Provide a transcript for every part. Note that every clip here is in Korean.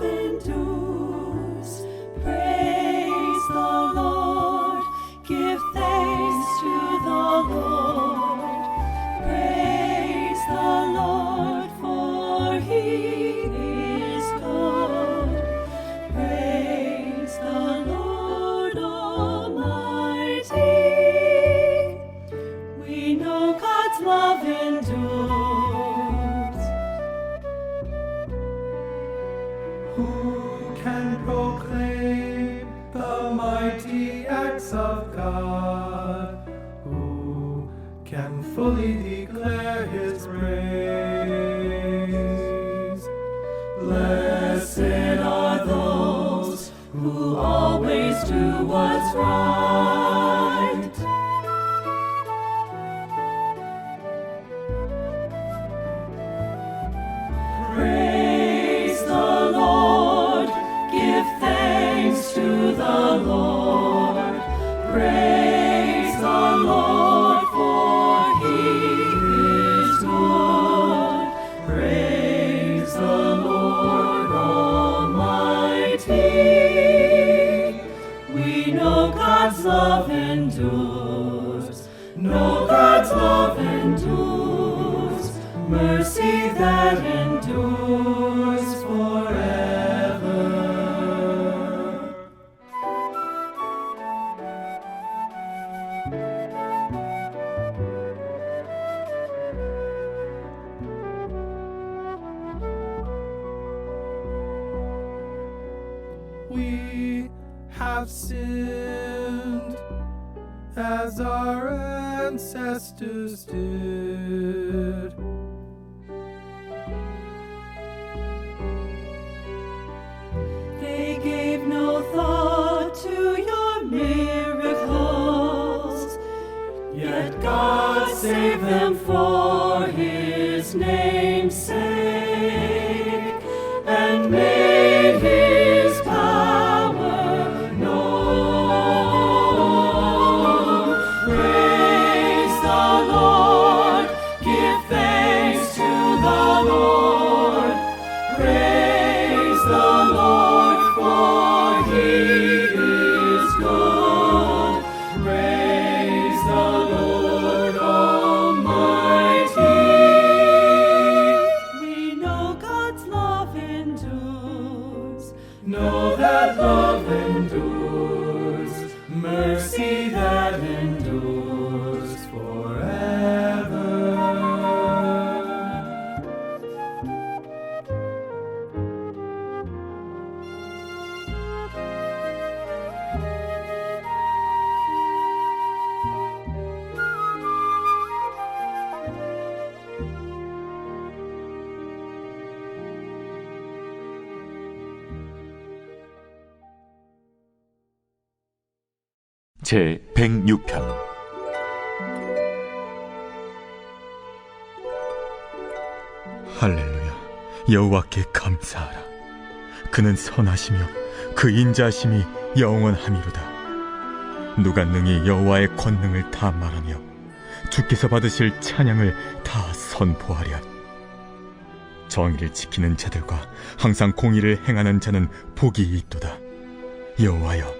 nothing to do what's right. Praise the Lord, give thanks to the Lord. Praise God's love endures. Know God's love endures. Mercy that 제 106편. 할렐루야. 여호와께 감사하라. 그는 선하시며 그 인자심이 영원함이로다. 누가 능히 여호와의 권능을 다 말하며 주께서 받으실 찬양을 다 선포하랴. 정의를 지키는 자들과 항상 공의를 행하는 자는 복이 있도다. 여호와여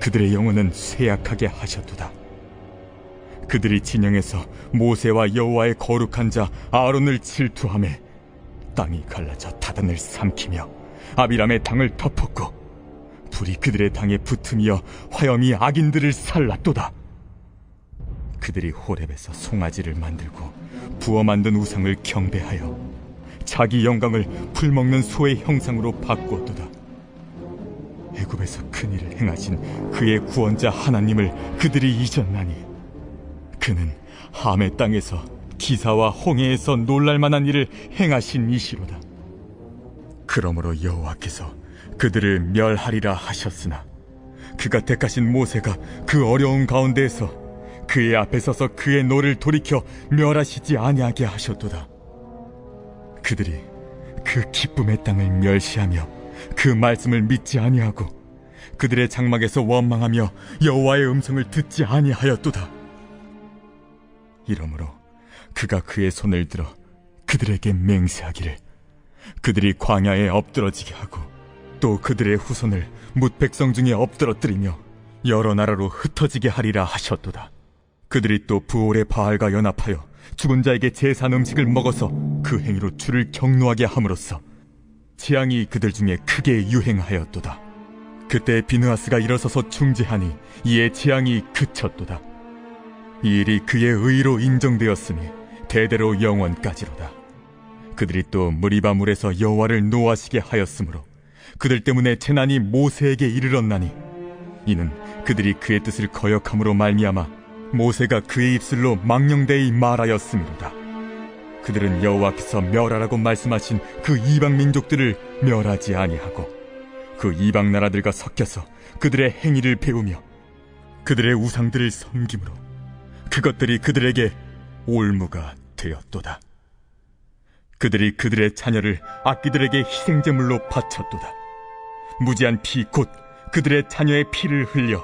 그들의 영혼은 쇠약하게 하셨도다. 그들이 진영에서 모세와 여호와의 거룩한 자 아론을 질투하며 땅이 갈라져 다단을 삼키며 아비람의 당을 덮었고 불이 그들의 당에 붙으며 화염이 악인들을 살랐도다. 그들이 호렙에서 송아지를 만들고 부어 만든 우상을 경배하여 자기 영광을 풀먹는 소의 형상으로 바꾸었도다. 애굽에서 큰 일을 행하신 그의 구원자 하나님을 그들이 잊었나니 그는 함의 땅에서 기사와 홍해에서 놀랄만한 일을 행하신 이시로다. 그러므로 여호와께서 그들을 멸하리라 하셨으나 그가 택하신 모세가 그 어려운 가운데에서 그의 앞에 서서 그의 노를 돌이켜 멸하시지 아니하게 하셨도다. 그들이 그 기쁨의 땅을 멸시하며 그 말씀을 믿지 아니하고 그들의 장막에서 원망하며 여호와의 음성을 듣지 아니하였도다. 이러므로 그가 그의 손을 들어 그들에게 맹세하기를 그들이 광야에 엎드러지게 하고 또 그들의 후손을 뭇 백성 중에 엎드러뜨리며 여러 나라로 흩어지게 하리라 하셨도다. 그들이 또 부올의 바알과 연합하여 죽은 자에게 제산 음식을 먹어서 그 행위로 주를 경노하게 함으로써 재앙이 그들 중에 크게 유행하였도다. 그때 비느하스가 일어서서 중재하니 이에 재앙이 그쳤도다. 이 일이 그의 의로 인정되었으니 대대로 영원까지로다. 그들이 또 무리바 물에서 여호와를 노하시게 하였으므로 그들 때문에 재난이 모세에게 이르렀나니 이는 그들이 그의 뜻을 거역함으로 말미암아 모세가 그의 입술로 망령되이 말하였음이로다. 그들은 여호와께서 멸하라고 말씀하신 그 이방 민족들을 멸하지 아니하고 그 이방 나라들과 섞여서 그들의 행위를 배우며 그들의 우상들을 섬김으로 그것들이 그들에게 올무가 되었도다. 그들이 그들의 자녀를 악기들에게 희생제물로 바쳤도다. 무지한 피 곧 그들의 자녀의 피를 흘려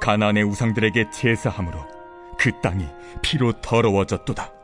가나안의 우상들에게 제사함으로 그 땅이 피로 더러워졌도다.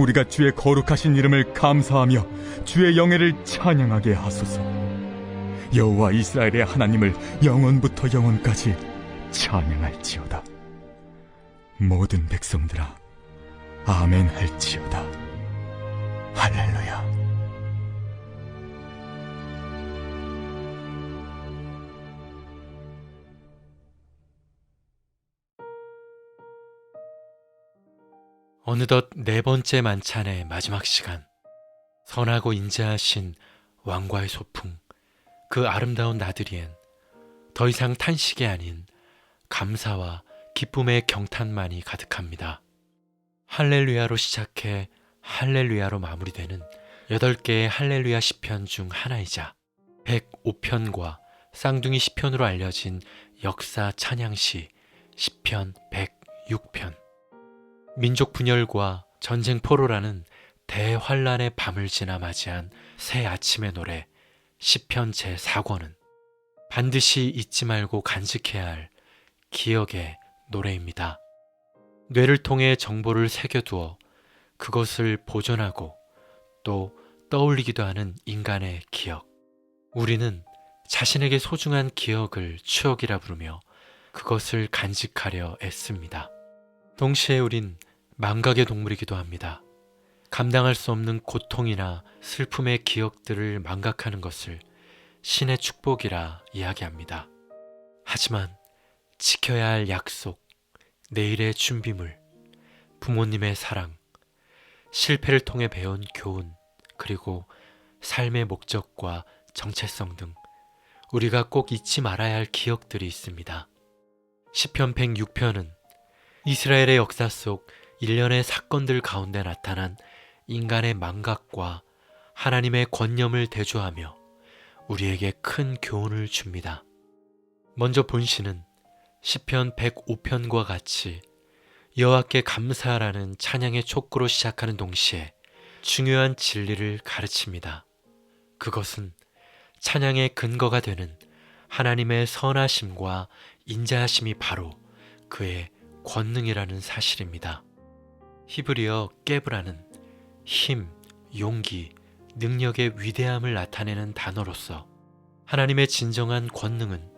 우리가 주의 거룩하신 이름을 감사하며 주의 영예를 찬양하게 하소서. 여호와 이스라엘의 하나님을 영원부터 영원까지 찬양할지어다. 모든 백성들아 아멘 할지어다. 할렐루야. 어느덧 네 번째 만찬의 마지막 시간. 선하고 인자하신 왕과의 소풍, 그 아름다운 나들이엔 더 이상 탄식이 아닌 감사와 기쁨의 경탄만이 가득합니다. 할렐루야로 시작해 할렐루야로 마무리되는 8개의 할렐루야 시편 중 하나이자 105편과 쌍둥이 시편으로 알려진 역사 찬양시 시편 106편. 민족 분열과 전쟁 포로라는 대환란의 밤을 지나 맞이한 새 아침의 노래 시편 제4권은 반드시 잊지 말고 간직해야 할 기억의 노래입니다. 뇌를 통해 정보를 새겨두어 그것을 보존하고 또 떠올리기도 하는 인간의 기억. 우리는 자신에게 소중한 기억을 추억이라 부르며 그것을 간직하려 애씁니다. 동시에 우린 망각의 동물이기도 합니다. 감당할 수 없는 고통이나 슬픔의 기억들을 망각하는 것을 신의 축복이라 이야기합니다. 하지만 지켜야 할 약속, 내일의 준비물, 부모님의 사랑, 실패를 통해 배운 교훈, 그리고 삶의 목적과 정체성 등 우리가 꼭 잊지 말아야 할 기억들이 있습니다. 시편 106편은 이스라엘의 역사 속 일련의 사건들 가운데 나타난 인간의 망각과 하나님의 권념을 대조하며 우리에게 큰 교훈을 줍니다. 먼저 본시는 시편 105편과 같이 여호와께 감사하라는 찬양의 촉구로 시작하는 동시에 중요한 진리를 가르칩니다. 그것은 찬양의 근거가 되는 하나님의 선하심과 인자하심이 바로 그의 권능이라는 사실입니다. 히브리어 깨브라는 힘, 용기, 능력의 위대함을 나타내는 단어로서 하나님의 진정한 권능은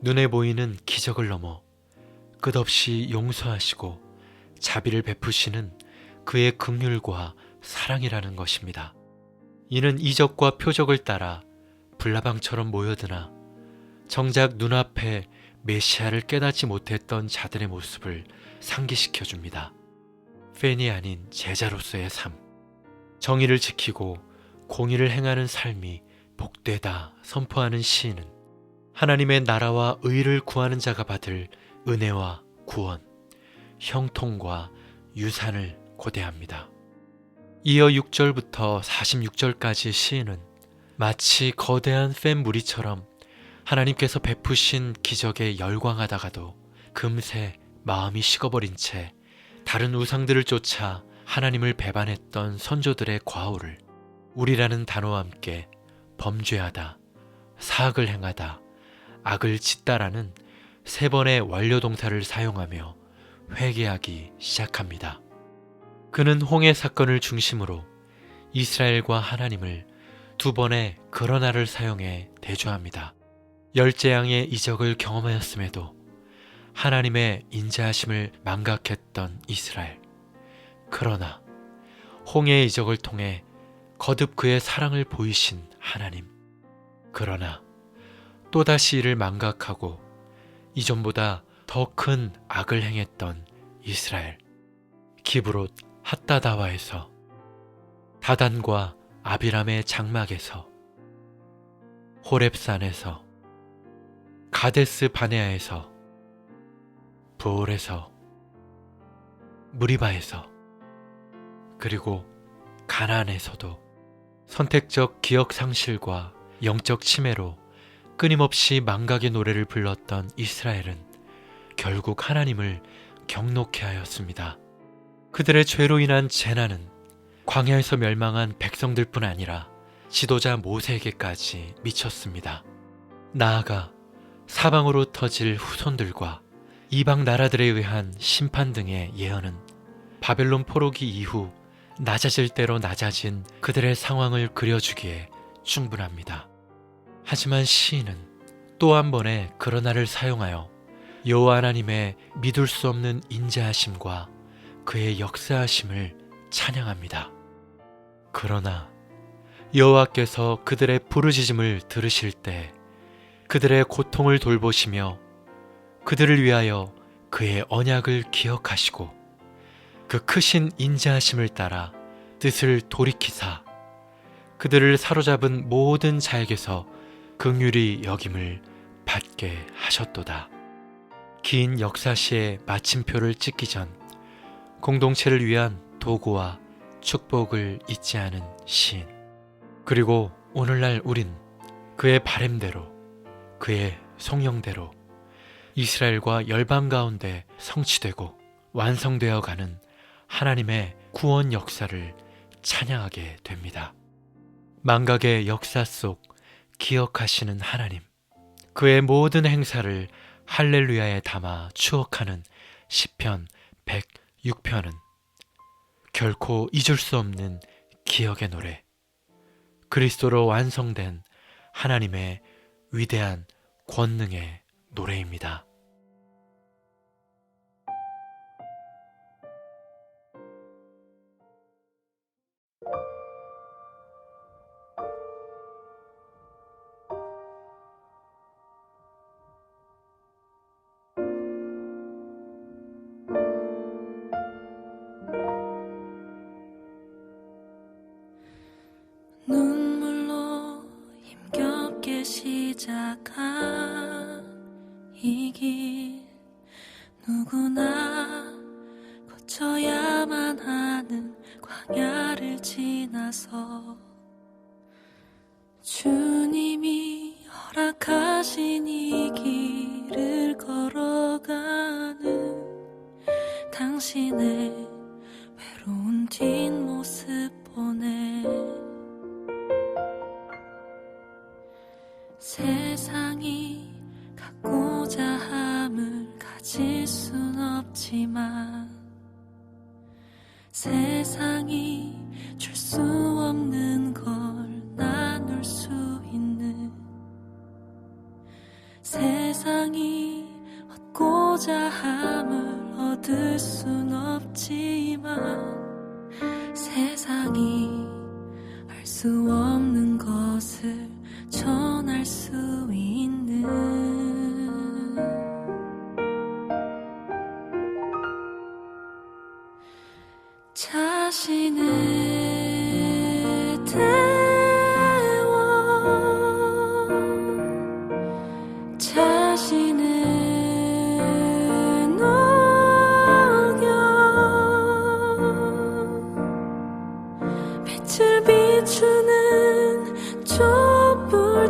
눈에 보이는 기적을 넘어 끝없이 용서하시고 자비를 베푸시는 그의 긍휼과 사랑이라는 것입니다. 이는 이적과 표적을 따라 불나방처럼 모여드나 정작 눈앞에 메시아를 깨닫지 못했던 자들의 모습을 상기시켜 줍니다. 팬이 아닌 제자로서의 삶. 정의를 지키고 공의를 행하는 삶이 복되다 선포하는 시인은 하나님의 나라와 의를 구하는 자가 받을 은혜와 구원, 형통과 유산을 고대합니다. 이어 6절부터 46절까지 시인은 마치 거대한 팬 무리처럼 하나님께서 베푸신 기적에 열광하다가도 금세 마음이 식어버린 채 다른 우상들을 쫓아 하나님을 배반했던 선조들의 과오를 우리라는 단어와 함께 범죄하다, 사악을 행하다, 악을 짓다라는 세 번의 완료 동사를 사용하며 회개하기 시작합니다. 그는 홍해 사건을 중심으로 이스라엘과 하나님을 두 번의 그러나를 사용해 대조합니다. 열재앙의 이적을 경험하였음에도 하나님의 인자하심을 망각했던 이스라엘. 그러나 홍해의 이적을 통해 거듭 그의 사랑을 보이신 하나님. 그러나 또다시 이를 망각하고 이전보다 더 큰 악을 행했던 이스라엘. 기브롯 핫다다와에서 다단과 아비람의 장막에서 호렙산에서 가데스 바네아에서 부올에서 무리바에서 그리고 가나안에서도 선택적 기억 상실과 영적 치매로 끊임없이 망각의 노래를 불렀던 이스라엘은 결국 하나님을 경록해 하였습니다. 그들의 죄로 인한 재난은 광야에서 멸망한 백성들뿐 아니라 지도자 모세에게까지 미쳤습니다. 나아가 사방으로 터질 후손들과 이방 나라들에 의한 심판 등의 예언은 바벨론 포로기 이후 낮아질 대로 낮아진 그들의 상황을 그려주기에 충분합니다. 하지만 시인은 또 한 번의 그러나를 사용하여 여호와 하나님의 믿을 수 없는 인자하심과 그의 역사하심을 찬양합니다. 그러나 여호와께서 그들의 부르짖음을 들으실 때 그들의 고통을 돌보시며 그들을 위하여 그의 언약을 기억하시고 그 크신 인자하심을 따라 뜻을 돌이키사 그들을 사로잡은 모든 자에게서 긍휼히 여김을 받게 하셨도다. 긴 역사시의 마침표를 찍기 전 공동체를 위한 도구와 축복을 잊지 않은 시인. 그리고 오늘날 우린 그의 바램대로 그의 성령대로 이스라엘과 열방 가운데 성취되고 완성되어 가는 하나님의 구원 역사를 찬양하게 됩니다. 망각의 역사 속 기억하시는 하나님, 그의 모든 행사를 할렐루야에 담아 추억하는 시편 106편은 결코 잊을 수 없는 기억의 노래, 그리스도로 완성된 하나님의 위대한 권능의 노래입니다. 세상이 줄수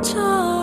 time.